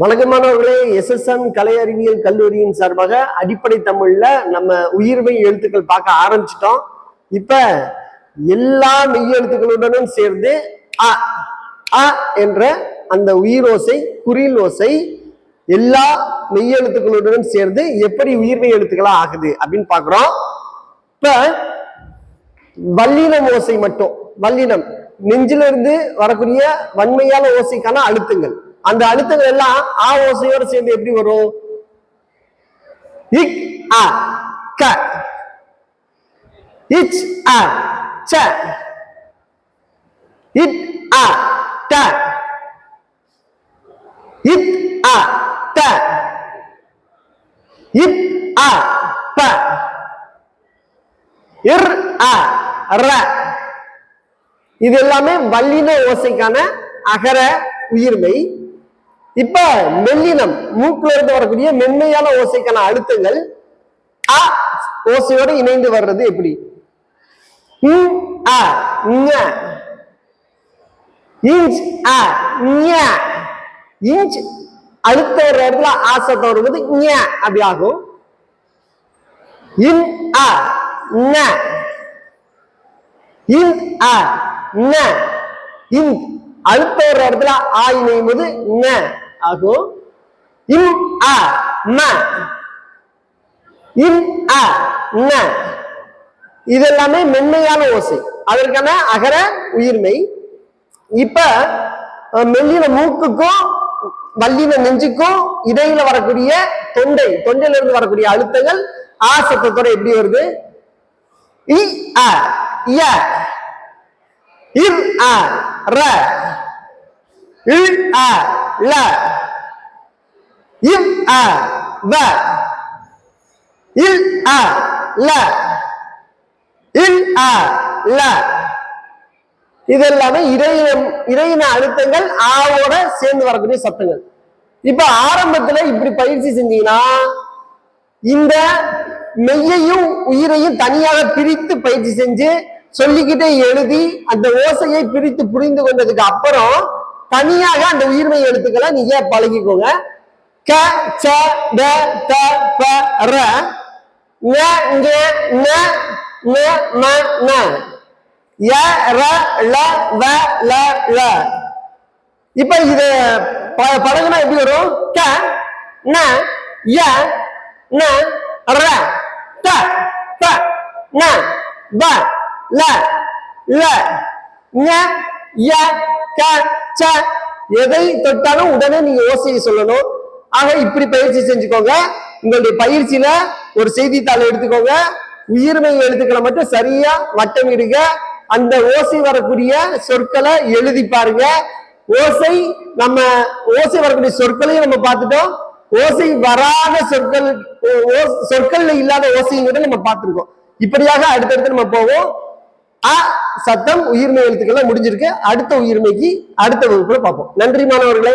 வணக்கமானவர்களே SSN கலை அறிவியல் கல்லூரியின் சார்பாக அடிப்படை தமிழ்ல நம்ம உயிர்மை எழுத்துக்கள் பார்க்க ஆரம்பிச்சிட்டோம். இப்ப எல்லா மெய் எழுத்துக்களுடனும் சேர்ந்து அ அ என்ற அந்த உயிர் ஓசை குறில் ஓசை எல்லா மெய் எழுத்துக்களுடனும் சேர்ந்து எப்படி உயிர்மை எழுத்துக்களா ஆகுது அப்படின்னு பாக்குறோம் இப்ப வல்லினம் ஓசை மட்டும் வல்லினம் நெஞ்சிலிருந்து வரக்கூடிய வன்மையான ஓசைக்கான அழுத்தங்கள். அந்த அழுத்தங்கள் எல்லாம் ஆ ஓசையோட சேர்ந்து எப்படி வரும்? இக் அ க. இச் அ ச. இட் அ ட. இப் அ த இப் அ ப. இர் அ ர. இது எல்லாமே வல்லின ஓசைக்கான அகர உயிர்மை. இப்ப மெல்லினம் மூக்குல இருந்து வரக்கூடிய மென்மையான ஓசைக்கான அழுத்தங்கள் அ ஓசையோட இணைந்து வர்றது எப்படி? இன்ச் அ, ஞ. இஞ்ச் இஞ்ச் அழுத்த ஒரு இடத்துல ஆசத்தை வரும்போது ஞ அப்படி ஆகும். இன் அ இன் அ இன் அழுத்த ஒரு இடத்துல ஆ இணையும் போது ந. ஆகும் இம் அ ம. இம் அ ந. இது எல்லாமே மென்மையான ஓசை. அதற்கான அகர உயிர்மை. இப்ப மெல்லின மூக்குக்கும் வல்லின நெஞ்சுக்கும் இடையில வரக்கூடிய தொண்டை தொண்டையில இருந்து வரக்கூடிய அழுத்தங்கள் ஆ சத்தத்தோட எப்படி வருது? இ அ ய. இர் அ ர. இல் அ ல. இம் அ வ. இல் அ ல. இல் அ ல. இது எல்லாமே இறையினம் இறையின அழுத்தங்கள் ஆவோட சேர்ந்து வரக்கூடிய சத்தங்கள். இப்ப ஆரம்பத்துல இப்படி பயிற்சி செஞ்சீங்கன்னா இந்த மெய்யையும் உயிரையும் தனியாக பிரித்து பயிற்சி செஞ்சு சொல்லிக்கிட்டே எழுதி அந்த ஓசையை பிரித்து புரிந்து கொண்டதுக்கு அப்புறம் தனியாக அந்த உயிர்மெய் எழுத்துக்களை நீங்க பழகிக்கோங்க? க ச ட த ப ர. ஞ ஞ ந ந ம ந ய ர ல வ ல ல இப்ப இது ப- பழகுனா எப்படி வரும்? க ந ய ந ர. த ப ந ப ல ல ஞ ய க ச. எதை தொட்டாலும் உடனே நீங்க ஓசையை சொல்லணும். ஆக இப்படி பயிற்சி செஞ்சுக்கோங்க. உங்களுடைய பயிற்சியில ஒரு செய்தித்தாள் எடுத்துக்கோங்க. உயிர்மை எழுத்துக்களை மட்டும் சரியா வட்டமிடுங்க அந்த ஓசை வரக்கூடிய சொற்களை எழுதி பாருங்க. ஓசை நம்ம ஓசை வரக்கூடிய சொற்களையும் நம்ம பார்த்துட்டோம். ஓசை வராத சொற்கள் ஓ- ஓ- சொற்கள்ல இல்லாத ஓசைங்கிறத நம்ம பார்த்துருக்கோம். இப்படியாக அடுத்தடுத்து நம்ம போவோம். அ சத்தம் உயிர்மை எழுத்துக்கள் முடிஞ்சிருக்கு. அடுத்த உயிர்மைக்கு அடுத்த வகுப்புல பார்ப்போம். நன்றி மாணவர்களே.